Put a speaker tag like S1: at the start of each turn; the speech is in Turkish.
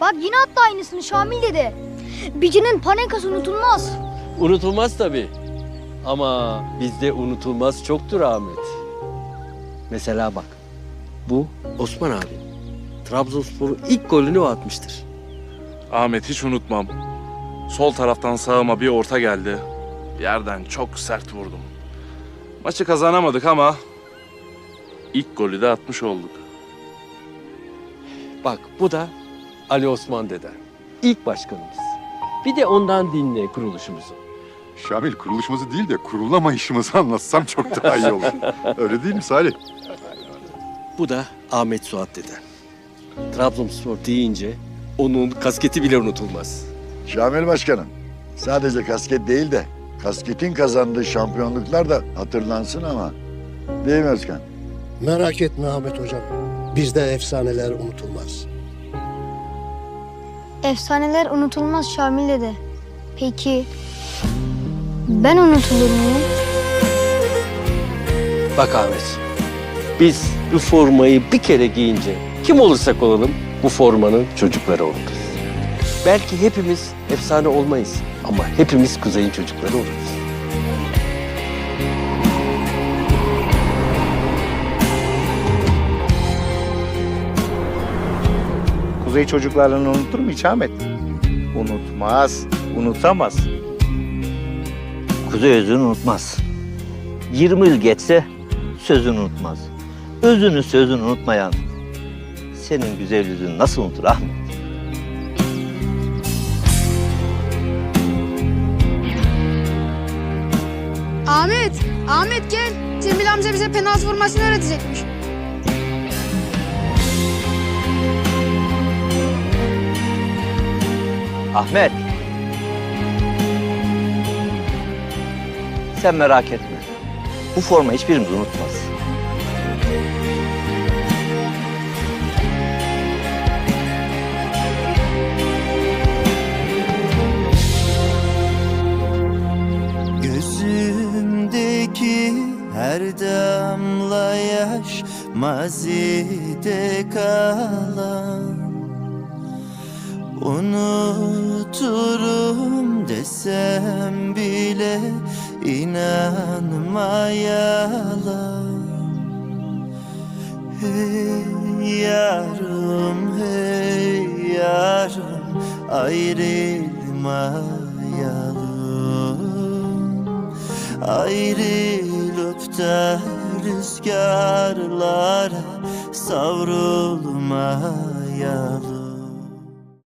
S1: Bak yine attı aynısını Şamil dedi. Bicinin panekası unutulmaz.
S2: Unutulmaz tabii. Ama bizde unutulmaz çoktur Ahmet. Mesela bak. Bu Osman abi. Trabzonspor'un ilk golünü o atmıştır.
S3: Ahmet hiç unutmam. Sol taraftan sağıma bir orta geldi. Yerden çok sert vurdum. Maçı kazanamadık ama ilk golü de atmış olduk.
S2: Bak bu da Ali Osman deden. İlk başkanımız. Bir de ondan dinle kuruluşumuzu.
S4: Şamil kuruluşumuzu değil de kurulamayışımızı anlatsam çok daha iyi olur. Öyle değil mi Salih?
S2: Bu da Ahmet Suat deden. Trabzonspor deyince onun kasketi bile unutulmaz.
S5: Şamil Başkanım, sadece kasket değil de kasketin kazandığı şampiyonluklar da hatırlansın ama. Değil mi Özkan?
S6: Merak etme Ahmet Hocam. Bizde efsaneler unutulmaz.
S1: Efsaneler unutulmaz Şamil dedi. Peki ben unutulur muyum?
S2: Bak Ahmet, biz bu formayı bir kere giyince kim olursak olalım bu formanın çocukları oluruz. Belki hepimiz efsane olmayız ama hepimiz kuzeyin çocukları oluruz.
S7: Kuzey çocuklarını unutur mu hiç Ahmet? Unutmaz, unutamaz.
S8: Kuzey özünü unutmaz. 20 yıl geçse sözünü unutmaz. Özünü sözünü unutmayan senin güzel yüzünü nasıl unutur Ahmet?
S9: Ahmet, Ahmet gel. Cemil amca bize penaltı vurmasını öğretecekmiş.
S8: Ahmet. Sen merak etme. Bu forma hiçbirimiz unutmaz.
S10: Gözümdeki her damla yaş mazide kalan Unuturum desem bile inanma yalan Hey yarım hey yarım ayrılmayalım. Ayrılıp da rüzgarlara savrulmayalım